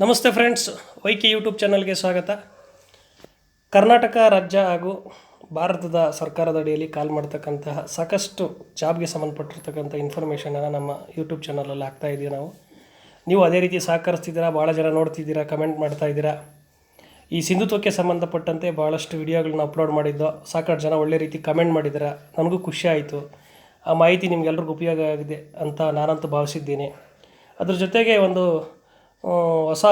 ನಮಸ್ತೆ friends, YK YouTube ಚಾನಲ್ಗೆ ಸ್ವಾಗತ. ಕರ್ನಾಟಕ ರಾಜ್ಯ ಹಾಗೂ ಭಾರತದ ಸರ್ಕಾರದ ಅಡಿಯಲ್ಲಿ ಕಾಲ್ ಮಾಡ್ತಕ್ಕಂತಹ ಸಾಕಷ್ಟು ಜಾಬ್ಗೆ ಸಂಬಂಧಪಟ್ಟಿರ್ತಕ್ಕಂಥ ಇನ್ಫಾರ್ಮೇಷನನ್ನು ನಮ್ಮ ಯೂಟ್ಯೂಬ್ ಚಾನಲಲ್ಲಿ ಹಾಕ್ತಾ ನಾವು. ನೀವು ಅದೇ ರೀತಿ ಸಹಕರಿಸ್ತಿದ್ದೀರಾ ಭಾಳ ಜನ ನೋಡ್ತಿದ್ದೀರಾ, ಕಮೆಂಟ್ ಮಾಡ್ತಾ ಇದ್ದೀರಾ ಈ ಸಿಂಧುತ್ವಕ್ಕೆ ಸಂಬಂಧಪಟ್ಟಂತೆ ಭಾಳಷ್ಟು ವಿಡಿಯೋಗಳನ್ನ ಅಪ್ಲೋಡ್ ಮಾಡಿದ್ದೋ, ಸಾಕಷ್ಟು ಜನ ಒಳ್ಳೆ ರೀತಿ ಕಮೆಂಟ್ ಮಾಡಿದ್ದೀರಾ? ನನಗೂ ಖುಷಿ ಆಯಿತು. ಆ ಮಾಹಿತಿ ನಿಮ್ಗೆಲ್ರಿಗೂ ಉಪಯೋಗ ಆಗಿದೆ ಅಂತ ನಾನಂತೂ ಭಾವಿಸಿದ್ದೀನಿ. ಅದ್ರ ಜೊತೆಗೆ ಒಂದು ಹೊಸ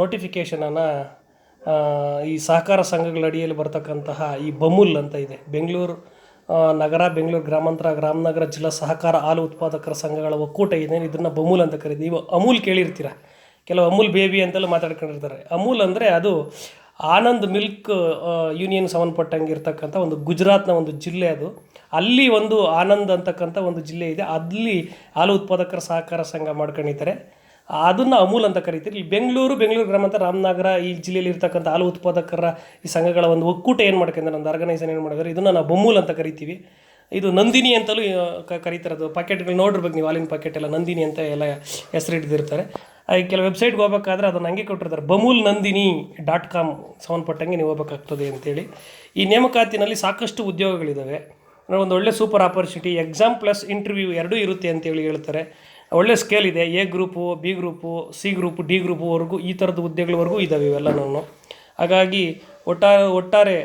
ನೋಟಿಫಿಕೇಷನನ್ನು ಈ ಸಹಕಾರ ಸಂಘಗಳ ಅಡಿಯಲ್ಲಿ ಬರ್ತಕ್ಕಂತಹ ಈ ಬಮುಲ್ ಅಂತ ಇದೆ. ಬೆಂಗಳೂರು ನಗರ, ಬೆಂಗಳೂರು ಗ್ರಾಮಾಂತರ ಗ್ರಾಮನಗರ ಜಿಲ್ಲಾ ಸಹಕಾರ ಹಾಲು ಉತ್ಪಾದಕರ ಸಂಘಗಳ ಒಕ್ಕೂಟ ಇದೆ ಇದನ್ನು ಬಮೂಲ್ ಅಂತ ಕರೀತೀವಿ. ನೀವು ಅಮೂಲ್ ಕೇಳಿರ್ತೀರ? ಕೆಲವು ಅಮೂಲ್ ಬೇಬಿ ಅಂತೆಲ್ಲ ಮಾತಾಡ್ಕೊಂಡಿರ್ತಾರೆ. ಅಮೂಲ್ ಅಂದರೆ ಅದು ಆನಂದ್ ಮಿಲ್ಕ್ ಯೂನಿಯನ್ ಸಂಬಂಧಪಟ್ಟಂಗೆ ಇರ್ತಕ್ಕಂಥ ಒಂದು ಗುಜರಾತ್ನ ಒಂದು ಜಿಲ್ಲೆ ಅದು. ಅಲ್ಲಿ ಒಂದು ಆನಂದ್ ಅಂತಕ್ಕಂಥ ಒಂದು ಜಿಲ್ಲೆ ಇದೆ. ಅಲ್ಲಿ ಹಾಲು ಉತ್ಪಾದಕರ ಸಹಕಾರ ಸಂಘ ಮಾಡ್ಕೊಂಡಿದ್ದಾರೆ. ಅದನ್ನು ಅಮೂಲ್ ಅಂತ ಕರಿತೀರಿ. ಇಲ್ಲಿ ಬೆಂಗಳೂರು ಬೆಂಗಳೂರು ಗ್ರಾಮಾಂತರ ರಾಮನಗರ ಈ ಜಿಲ್ಲೆಯಲ್ಲಿ ಇರ್ತಕ್ಕಂಥ ಹಾಲು ಉತ್ಪಾದಕರ ಈ ಸಂಘಗಳ ಒಂದು ಒಕ್ಕೂಟ ಏನು ಮಾಡ್ಕೊಂಡ್ರೆ ಒಂದು ಆರ್ಗನೈಸೇಷನ್ ಏನು ಮಾಡಿದ್ರೆ ಇದನ್ನು ನಾವು ಬೊಮ್ಮೂಲ್ ಅಂತ ಕರಿತೀವಿ. ಇದು ನಂದಿನಿ ಅಂತಲೂ ಆ, ಕ- ಕರೀತಾರೆ. ಅದು ಪಾಕೆಟ್ಗಳು ನೋಡಿರ್ಬೇಕು ನೀವು ಹಾಲಿನ ಪ್ಯಾಕೆಟ್ ಎಲ್ಲ ನಂದಿನಿ ಅಂತ ಎಲ್ಲ ಹೆಸರು ಹಿಡಿದಿರ್ತಾರೆ ಕೆಲವು ವೆಬ್ಸೈಟ್ಗೆ ಹೋಗ್ಬೇಕಾದ್ರೆ ಅದನ್ನು ಹಂಗೆ ಕೊಟ್ಟಿರ್ತಾರೆ ಬಮೂಲ್ ನಂದಿನಿ ಡಾಟ್ ಕಾಮ್ ಸಂಬಂಧಪಟ್ಟಂಗೆ ನೀವು ಹೋಗ್ಬೇಕಾಗ್ತದೆ ಅಂತೇಳಿ. ಈ ನೇಮಕಾತಿನಲ್ಲಿ ಸಾಕಷ್ಟು ಉದ್ಯೋಗಗಳಿದ್ದಾವೆ ಒಂದು ಒಳ್ಳೆ super opportunity exam plus interview ಎರಡೂ ಇರುತ್ತೆ ಅಂತೇಳಿ ಹೇಳ್ತಾರೆ. ಒಳ್ಳೆ ಸ್ಕೇಲ್ ಇದೆ. A group B group C group D ಗ್ರೂಪ್ವರೆಗೂ ಈ ಥರದ ಹುದ್ದೆಗಳವರೆಗೂ ಇದ್ದಾವೆ ಇವೆಲ್ಲನೂ ಹಾಗಾಗಿ ಒಟ್ಟಾರೆ ಒಟ್ಟಾರೆ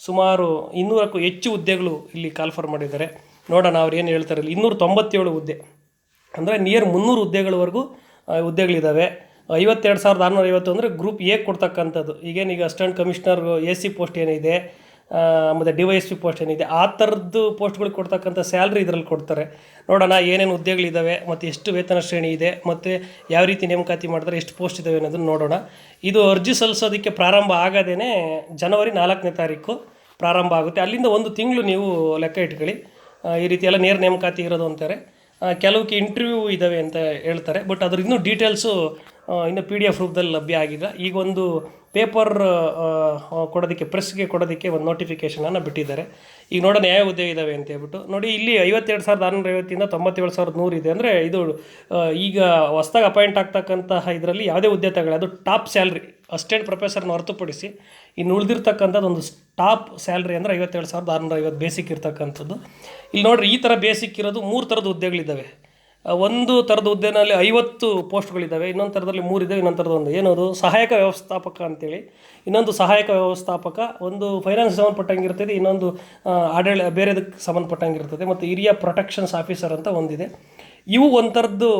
ಸುಮಾರು ಇನ್ನೂರಕ್ಕೂ ಹೆಚ್ಚು ಹುದ್ದೆಗಳು ಇಲ್ಲಿ ಕಾಲ್ಫರ್ ಮಾಡಿದ್ದಾರೆ. ನೋಡೋಣ ಅವ್ರು ಏನು ಹೇಳ್ತಾರೆ ಇನ್ನೂರ ತೊಂಬತ್ತೇಳು ಹುದ್ದೆ. ಅಂದರೆ ನಿಯರ್ ಮುನ್ನೂರು ಹುದ್ದೆಗಳವರೆಗೂ ಹುದ್ದೆಗಳಿದ್ದಾವೆ ಐವತ್ತೆರಡು ಸಾವಿರದ ಆರುನೂರ ಐವತ್ತು ಅಂದರೆ ಗ್ರೂಪ್ ಎ ಕೊಡ್ತಕ್ಕಂಥದ್ದು. ಈಗೇನೀಗ ಈಗ assistant commissioner A C post ಏನಿದೆ ಮತ್ತು D Y S P post ಏನಿದೆ, ಆ ಥರದ್ದು ಪೋಸ್ಟ್ಗಳಿಗೆ ಕೊಡ್ತಕ್ಕಂಥ ಸ್ಯಾಲ್ರಿ ಇದರಲ್ಲಿ ಕೊಡ್ತಾರೆ. ನೋಡೋಣ ಏನೇನು ಹುದ್ದೆಗಳಿದ್ದಾವೆ ಮತ್ತು ಎಷ್ಟು ವೇತನ ಶ್ರೇಣಿ ಇದೆ, ಮತ್ತು ಯಾವ ರೀತಿ ನೇಮಕಾತಿ ಮಾಡಿದ್ರೆ ಎಷ್ಟು ಪೋಸ್ಟ್ ಇದ್ದಾವೆ ಅನ್ನೋದನ್ನು ನೋಡೋಣ. ಇದು ಅರ್ಜಿ ಸಲ್ಲಿಸೋದಕ್ಕೆ ಪ್ರಾರಂಭ ಆಗದೇ ಜನವರಿ ನಾಲ್ಕನೇ ತಾರೀಕು ಪ್ರಾರಂಭ ಆಗುತ್ತೆ. ಅಲ್ಲಿಂದ ಒಂದು ತಿಂಗಳು ನೀವು ಲೆಕ್ಕ ಇಟ್ಕೊಳ್ಳಿ. ಈ ರೀತಿ ಎಲ್ಲ ನೇರ ನೇಮಕಾತಿ ಇರೋದು ಅಂತಾರೆ. ಕೆಲವಕ್ಕೆ ಇಂಟರ್ವ್ಯೂ ಇದ್ದಾವೆ ಅಂತ ಹೇಳ್ತಾರೆ, ಬಟ್ ಅದ್ರ ಇನ್ನೂ ಡೀಟೇಲ್ಸು ಇನ್ನು ಪಿ ಡಿ ಎಫ್ ರೂಪದಲ್ಲಿ ಲಭ್ಯ ಆಗಿಲ್ಲ. ಈಗ ಒಂದು ಪೇಪರ್ ಕೊಡೋದಕ್ಕೆ, ಪ್ರೆಸ್ಗೆ ಕೊಡೋದಕ್ಕೆ ಒಂದು ನೋಟಿಫಿಕೇಷನನ್ನು ಬಿಟ್ಟಿದ್ದಾರೆ. ಈಗ ನೋಡೋ ನ್ಯಾಯ ಹುದ್ದೆ ಇದ್ದಾವೆ ಅಂತ ಹೇಳ್ಬಿಟ್ಟು. ನೋಡಿ, ಇಲ್ಲಿ ಐವತ್ತೆರಡು ಸಾವಿರದ ಆರುನೂರ ಐವತ್ತಿಂದ ತೊಂಬತ್ತೇಳು ಸಾವಿರದ ನೂರು ಇದೆ. ಅಂದರೆ ಇದು ಈಗ ಹೊಸ್ದಾಗಿ ಅಪಾಯಿಂಟ್ ಆಗ್ತಕ್ಕಂತಹ ಇದರಲ್ಲಿ ಯಾವುದೇ ಹುದ್ದೆ ತಗೊಳ್ಳಿ. ಅದು ಟಾಪ್ ಸ್ಯಾಲ್ರಿ ಅಸ್ಟೆಂಟ್ ಪ್ರೊಫೆಸರ್ನ ಹೊರತುಪಡಿಸಿ ಇನ್ನು ಉಳಿದಿರ್ತಕ್ಕಂಥದ್ದು ಒಂದು ಟಾಪ್ ಸ್ಯಾಲ್ರಿ ಅಂದರೆ ಐವತ್ತೇಳು ಸಾವಿರದ ಆರುನೂರ ಐವತ್ತು ಬೇಸಿಕ್ ಇರ್ತಕ್ಕಂಥದ್ದು. ಇಲ್ಲಿ ನೋಡ್ರಿ, ಈ ಥರ ಬೇಸಿಕ್ ಇರೋದು ಮೂರು ಥರದ ಹುದ್ದೆಗಳಿದ್ದಾವೆ ಒಂದು ಥರದ ಹುದ್ದೆನಲ್ಲಿ ಐವತ್ತು ಪೋಸ್ಟ್ಗಳಿದ್ದಾವೆ ಇನ್ನೊಂದು ಥರದಲ್ಲಿ ಮೂರಿದ್ದಾವೆ ಇನ್ನೊಂದು ಥರದ ಒಂದು. ಏನದು? ಸಹಾಯಕ ವ್ಯವಸ್ಥಾಪಕ ಅಂತೇಳಿ. ಇನ್ನೊಂದು ಸಹಾಯಕ ವ್ಯವಸ್ಥಾಪಕ ಒಂದು ಫೈನಾನ್ಸ್ ಸಂಬಂಧಪಟ್ಟಂಗಿರ್ತದೆ ಇನ್ನೊಂದು ಆ, ಆಡಳಿ ಬೇರೆದಕ್ಕೆ ಸಂಬಂಧಪಟ್ಟಂಗಿರ್ತದೆ ಮತ್ತು ಹಿರಿಯ ಪ್ರೊಟೆಕ್ಷನ್ಸ್ ಆಫೀಸರ್ ಅಂತ ಒಂದಿದೆ. ಇವು ಒಂಥರದ್ದು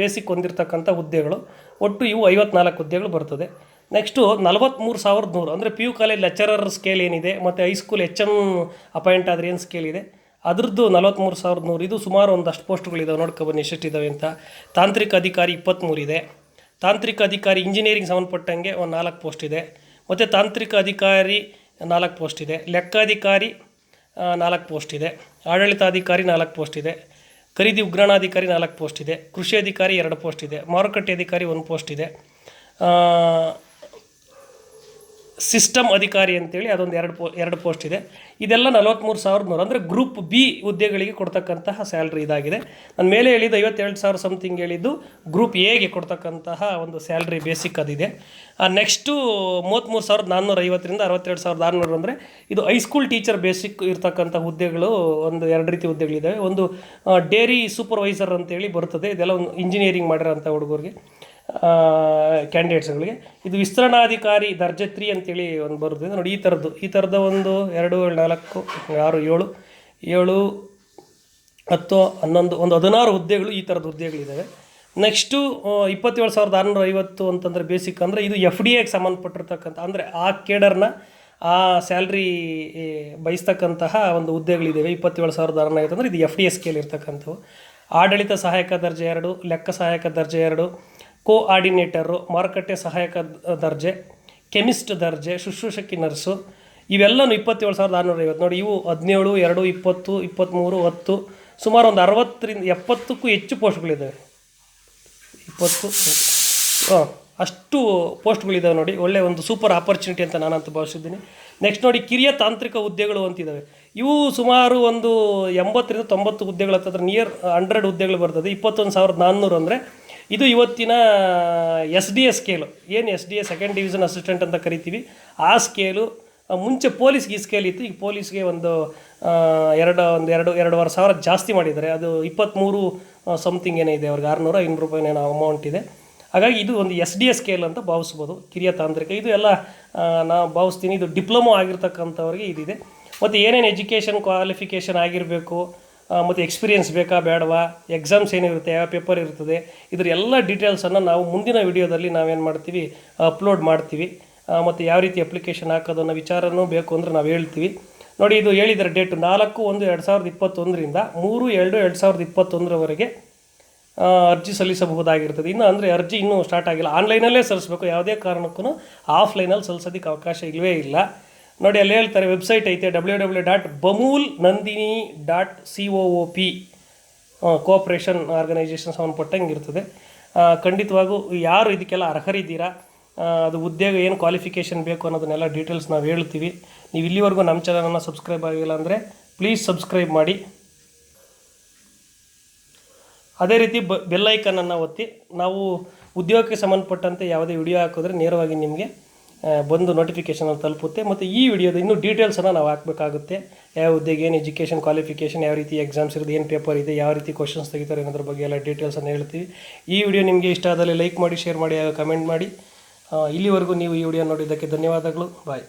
ಬೇಸಿಕ್ ಹೊಂದಿರತಕ್ಕಂಥ ಹುದ್ದೆಗಳು. ಒಟ್ಟು ಇವು ಐವತ್ನಾಲ್ಕು ಹುದ್ದೆಗಳು ಬರ್ತದೆ. ನೆಕ್ಸ್ಟು ನಲವತ್ತ್ಮೂರು ಸಾವಿರದ ನೂರು. ಅಂದರೆ P U college lecturer scale ಏನಿದೆ ಮತ್ತು ಹೈಸ್ಕೂಲ್ ಎಚ್ ಎಂ ಅಪಾಯಿಂಟ್ ಆದರೆ ಏನು ಸ್ಕೇಲ್ ಇದೆ? ಅದ್ರದ್ದು ನಲವತ್ತ್ಮೂರು ಸಾವಿರದ ನೂರು, ಇದು ಸುಮಾರು ಒಂದಷ್ಟು ಪೋಸ್ಟ್ಗಳಿದ್ದಾವೆ ನೋಡ್ಕೊಬನ್ನಿ ಎಷ್ಟಿದ್ದಾವೆ ಅಂತ. ತಾಂತ್ರಿಕ ಅಧಿಕಾರಿ ಇಪ್ಪತ್ತ್ಮೂರು ಇದೆ. ತಾಂತ್ರಿಕ ಅಧಿಕಾರಿ ಇಂಜಿನಿಯರಿಂಗ್ ಸಂಬಂಧಪಟ್ಟಂಗೆ ಒಂದು ನಾಲ್ಕು ಪೋಸ್ಟ್ ಇದೆ. ಮತ್ತು ತಾಂತ್ರಿಕ ಅಧಿಕಾರಿ ನಾಲ್ಕು ಪೋಸ್ಟ್ ಇದೆ. ಲೆಕ್ಕಾಧಿಕಾರಿ ನಾಲ್ಕು ಪೋಸ್ಟ್ ಇದೆ. ಆಡಳಿತಾಧಿಕಾರಿ ನಾಲ್ಕು ಪೋಸ್ಟ್ ಇದೆ. ಖರೀದಿ ಉಗ್ರಾಣಾಧಿಕಾರಿ ನಾಲ್ಕು ಪೋಸ್ಟ್ ಇದೆ. ಕೃಷಿ ಅಧಿಕಾರಿ ಎರಡು ಪೋಸ್ಟ್ ಇದೆ. ಮಾರುಕಟ್ಟೆ ಅಧಿಕಾರಿ ಒಂದು ಪೋಸ್ಟ್ ಇದೆ. ಸಿಸ್ಟಮ್ ಅಧಿಕಾರಿ ಅಂತೇಳಿ ಅದೊಂದು ಎರಡು ಪೋ ಎರಡು ಪೋಸ್ಟ್ ಇದೆ. ಇದೆಲ್ಲ ನಲವತ್ತ್ಮೂರು ಸಾವಿರದ ನೂರು ಅಂದರೆ ಗ್ರೂಪ್ ಬಿ ಹುದ್ದೆಗಳಿಗೆ ಕೊಡ್ತಕ್ಕಂತಹ ಸ್ಯಾಲ್ರಿ ಇದಾಗಿದೆ. ನಾನು ಮೇಲೆ ಹೇಳಿದ್ದು ಐವತ್ತೆರಡು ಸಾವಿರ ಸಮಥಿಂಗ್ ಹೇಳಿದ್ದು ಗ್ರೂಪ್ ಎಗೆ ಕೊಡ್ತಕ್ಕಂತಹ ಒಂದು ಸ್ಯಾಲ್ರಿ ಬೇಸಿಕ್ ಅದಿದೆ. ನೆಕ್ಸ್ಟು ಮೂವತ್ತ್ಮೂರು ಸಾವಿರದ ನಾನ್ನೂರ ಐವತ್ತರಿಂದ ಅರವತ್ತೆರಡು ಸಾವಿರದ ಆರುನೂರು ಅಂದರೆ ಇದು ಹೈಸ್ಕೂಲ್ ಟೀಚರ್ ಬೇಸಿಕ್ ಇರ್ತಕ್ಕಂಥ ಹುದ್ದೆಗಳು ಒಂದು ಎರಡು ರೀತಿ ಹುದ್ದೆಗಳಿದ್ದಾವೆ ಒಂದು ಡೇರಿ ಸೂಪರ್ವೈಸರ್ ಅಂತೇಳಿ ಬರ್ತದೆ. ಇದೆಲ್ಲ ಒಂದು ಇಂಜಿನಿಯರಿಂಗ್ ಮಾಡಿರೋಂಥ ಹುಡುಗರಿಗೆ. ಕ್ಯಾಂಡಿಡೇಟ್ಸ್ಗಳಿಗೆ ಇದು ವಿಸ್ತರಣಾಧಿಕಾರಿ ದರ್ಜೆ ತ್ರೀ ಅಂತೇಳಿ ಒಂದು ಬರುತ್ತೆ ನೋಡಿ, ಈ ಥರದ್ದು, ಈ ಥರದ ಒಂದು ಎರಡು, ನಾಲ್ಕು, ಆರು, ಏಳು ಏಳು, ಹತ್ತು, ಹನ್ನೊಂದು, ಒಂದು ಹದಿನಾರು ಹುದ್ದೆಗಳು ಈ ಥರದ ಹುದ್ದೆಗಳಿದ್ದಾವೆ. ನೆಕ್ಸ್ಟು ಇಪ್ಪತ್ತೇಳು ಸಾವಿರದ ಆರುನೂರ ಐವತ್ತು ಅಂತಂದರೆ ಬೇಸಿಕ್ ಅಂದರೆ ಇದು ಎಫ್ ಡಿ ಎಗೆ ಸಂಬಂಧಪಟ್ಟಿರ್ತಕ್ಕಂಥ, ಅಂದರೆ ಆ ಕೇಡರ್ನ ಆ ಸ್ಯಾಲ್ರಿ ಬಯಸ್ತಕ್ಕಂತಹ ಒಂದು ಹುದ್ದೆಗಳಿದ್ದಾವೆ. ಇಪ್ಪತ್ತೇಳು ಸಾವಿರದ ಆರುನೂರ ಐವತ್ತು ಅಂದರೆ ಇದು ಎಫ್ ಡಿ ಎಸ್ ಇರ್ತಕ್ಕಂಥವು. ಆಡಳಿತ ಸಹಾಯಕ ದರ್ಜೆ ಎರಡು, ಲೆಕ್ಕ ಸಹಾಯಕ ದರ್ಜೆ ಎರಡು ಕೋ ಆರ್ಡಿನೇಟರು ಮಾರುಕಟ್ಟೆ ಸಹಾಯಕ ದರ್ಜೆ ಕೆಮಿಸ್ಟ್ ದರ್ಜೆ, ಶುಶ್ರೂಷಕಿ ನರ್ಸು, ಇವೆಲ್ಲನೂ ಇಪ್ಪತ್ತೇಳು ಸಾವಿರದ ಆರುನೂರ ಐವತ್ತು ನೋಡಿ, ಇವು ಹದಿನೇಳು, ಎರಡು, ಇಪ್ಪತ್ತು ಇಪ್ಪತ್ತ್ಮೂರು ಹತ್ತು, ಸುಮಾರು ಒಂದು ಅರವತ್ತರಿಂದ ಎಪ್ಪತ್ತಕ್ಕೂ ಹೆಚ್ಚು ಪೋಸ್ಟ್ಗಳಿದ್ದಾವೆ. ಇಪ್ಪತ್ತು ಹಾಂ, ಅಷ್ಟು ಪೋಸ್ಟ್ಗಳಿದ್ದಾವೆ ನೋಡಿ. ಒಳ್ಳೆ ಒಂದು ಸೂಪರ್ ಆಪರ್ಚುನಿಟಿ ಅಂತ ನಾನಂತೂ ಭಾವಿಸಿದ್ದೀನಿ. ನೆಕ್ಸ್ಟ್ ನೋಡಿ, ಕಿರಿಯ ತಾಂತ್ರಿಕ ಹುದ್ದೆಗಳು ಅಂತಿದ್ದಾವೆ. ಇವು ಸುಮಾರು ಒಂದು ಎಂಬತ್ತರಿಂದ ತೊಂಬತ್ತು ಹುದ್ದೆಗಳ ಹತ್ತಿರ ನಿಯರ್ ಹಂಡ್ರೆಡ್ ಹುದ್ದೆಗಳು ಬರ್ತದೆ. ಇಪ್ಪತ್ತೊಂದು ಸಾವಿರದ ನಾನ್ನೂರು ಅಂದರೆ ಇದು ಇವತ್ತಿನ ಎಸ್ ಡಿ ಎ ಸ್ಕೇಲು ಏನು S D A second division assistant ಅಂತ ಕರಿತೀವಿ. ಆ ಸ್ಕೇಲು ಮುಂಚೆ ಪೊಲೀಸ್ಗೆ ಈ ಸ್ಕೇಲ್ ಇತ್ತು. ಈಗ ಪೊಲೀಸ್ಗೆ ಒಂದು ಎರಡು ಒಂದು ಎರಡು, ಎರಡೂವರೆ ಸಾವಿರ ಜಾಸ್ತಿ ಮಾಡಿದ್ದಾರೆ. ಅದು ಇಪ್ಪತ್ತ್ಮೂರು ಸಮಥಿಂಗ್ ಏನೇ ಇದೆ. ಅವ್ರಿಗೆ ಆರುನೂರ, ಐನೂರು ರೂಪಾಯಿ ಏನೋ ಅಮೌಂಟ್ ಇದೆ. ಹಾಗಾಗಿ ಇದು ಒಂದು ಎಸ್ ಡಿ ಎ ಸ್ಕೇಲ್ ಅಂತ ಭಾವಿಸ್ಬೋದು, ಕಿರಿಯ ತಾಂತ್ರಿಕ. ಇದು ಎಲ್ಲ ನಾವು ಭಾವಿಸ್ತೀನಿ. ಇದು ಡಿಪ್ಲೊಮೊ ಆಗಿರ್ತಕ್ಕಂಥವ್ರಿಗೆ ಇದಿದೆ. ಮತ್ತು ಏನೇನು ಎಜುಕೇಷನ್ ಕ್ವಾಲಿಫಿಕೇಷನ್ ಆಗಿರಬೇಕು ಮತ್ತು ಎಕ್ಸ್ಪೀರಿಯೆನ್ಸ್ ಬೇಕಾ, ಬೇಡವಾ? ಎಕ್ಸಾಮ್ಸ್ ಏನಿರುತ್ತೆ, ಯಾವ ಪೇಪರ್ ಇರ್ತದೆ? ಇದರ ಎಲ್ಲ ಡೀಟೇಲ್ಸನ್ನು ನಾವು ಮುಂದಿನ ವಿಡಿಯೋದಲ್ಲಿ ನಾವೇನು ಮಾಡ್ತೀವಿ ಅಪ್ಲೋಡ್ ಮಾಡ್ತೀವಿ. ಮತ್ತು ಯಾವ ರೀತಿ ಅಪ್ಲಿಕೇಶನ್ ಹಾಕೋದನ್ನ ವಿಚಾರನೂ ಬೇಕು ಅಂದರೆ ನಾವು ಹೇಳ್ತೀವಿ. ನೋಡಿ, ಇದು ಹೇಳಿದರೆ ಡೇಟು ನಾಲ್ಕು ಒಂದು ಎರಡು ಸಾವಿರದ ಇಪ್ಪತ್ತೊಂದರಿಂದ ಮೂರು ಎರಡು ಎರಡು ಸಾವಿರದ ಇಪ್ಪತ್ತೊಂದರವರೆಗೆ ಅರ್ಜಿ ಸಲ್ಲಿಸಬಹುದಾಗಿರ್ತದೆ. ಇನ್ನು ಅಂದರೆ ಅರ್ಜಿ ಇನ್ನೂ ಸ್ಟಾರ್ಟ್ ಆಗಿಲ್ಲ. ಆನ್ಲೈನಲ್ಲೇ ಸಲ್ಲಿಸಬೇಕು. ಯಾವುದೇ ಕಾರಣಕ್ಕೂ ಆಫ್ಲೈನಲ್ಲಿ ಸಲ್ಲಿಸೋದಕ್ಕೆ ಅವಕಾಶ ಇಲ್ಲವೇ ಇಲ್ಲ. ನೋಡಿ ಅಲ್ಲಿ ಹೇಳ್ತಾರೆ ವೆಬ್ಸೈಟ್ ಐತೆ W W dot Bamul Nandini dot C O O P cooperation organisation ಸಂಬಂಧಪಟ್ಟಂಗೆ ಇರ್ತದೆ ಖಂಡಿತವಾಗೂ ಯಾರು ಇದಕ್ಕೆಲ್ಲ ಅರ್ಹರಿದ್ದೀರಾ ಅದು ಉದ್ಯೋಗ ಏನು ಕ್ವಾಲಿಫಿಕೇಷನ್ ಬೇಕು ಅನ್ನೋದನ್ನೆಲ್ಲ ಡೀಟೇಲ್ಸ್ ನಾವು ಹೇಳ್ತೀವಿ. ನೀವು ಇಲ್ಲಿವರೆಗೂ ನಮ್ಮ ಚಾನಲನ್ನು ಸಬ್ಸ್ಕ್ರೈಬ್ ಆಗಿಲ್ಲ ಅಂದರೆ ಪ್ಲೀಸ್ ಸಬ್ಸ್ಕ್ರೈಬ್ ಮಾಡಿ. ಅದೇ ರೀತಿ ಬ ಬೆಲ್ಲೈಕನನ್ನು ಒತ್ತಿ, ನಾವು ಉದ್ಯೋಗಕ್ಕೆ ಸಂಬಂಧಪಟ್ಟಂತೆ ಯಾವುದೇ ವಿಡಿಯೋ ಹಾಕಿದ್ರೆ ನೇರವಾಗಿ ನಿಮಗೆ ಬಂದು ನೋಟಿಫಿಕೇಷನ್ ತಲುಪುತ್ತೆ. ಮತ್ತು ಈ ವಿಡಿಯೋದ ಇನ್ನೂ ಡೀಟೇಲ್ಸನ್ನು ನಾವು ಹಾಕಬೇಕಾಗುತ್ತೆ. ಯಾವ ಹುದ್ದೆಗೆ ಏನು ಎಜುಕೇಷನ್ ಕ್ವಾಲಿಫಿಕೇಷನ್ ಯಾವ ರೀತಿ ಎಕ್ಸಾಮ್ಸ್ ಇರೋದು, ಏನು ಪೇಪರ್ ಇದೆ, ಯಾವ ರೀತಿ ಕ್ವಶನ್ಸ್ ತೆಗಿತಾರೆ ಅನ್ನೋದ್ರ ಬಗ್ಗೆ ಎಲ್ಲ ಡೀಟೇಲ್ಸನ್ನು ಹೇಳ್ತೀವಿ. ಈ ವಿಡಿಯೋ ನಿಮಗೆ ಇಷ್ಟ ಆದಲ್ಲಿ ಲೈಕ್ ಮಾಡಿ ಶೇರ್ ಮಾಡಿ ಕಮೆಂಟ್ ಮಾಡಿ. ಇಲ್ಲಿವರೆಗೂ ನೀವು ಈ ವಿಡಿಯೋ ನೋಡಿದ್ದಕ್ಕೆ ಧನ್ಯವಾದಗಳು. ಬಾಯ್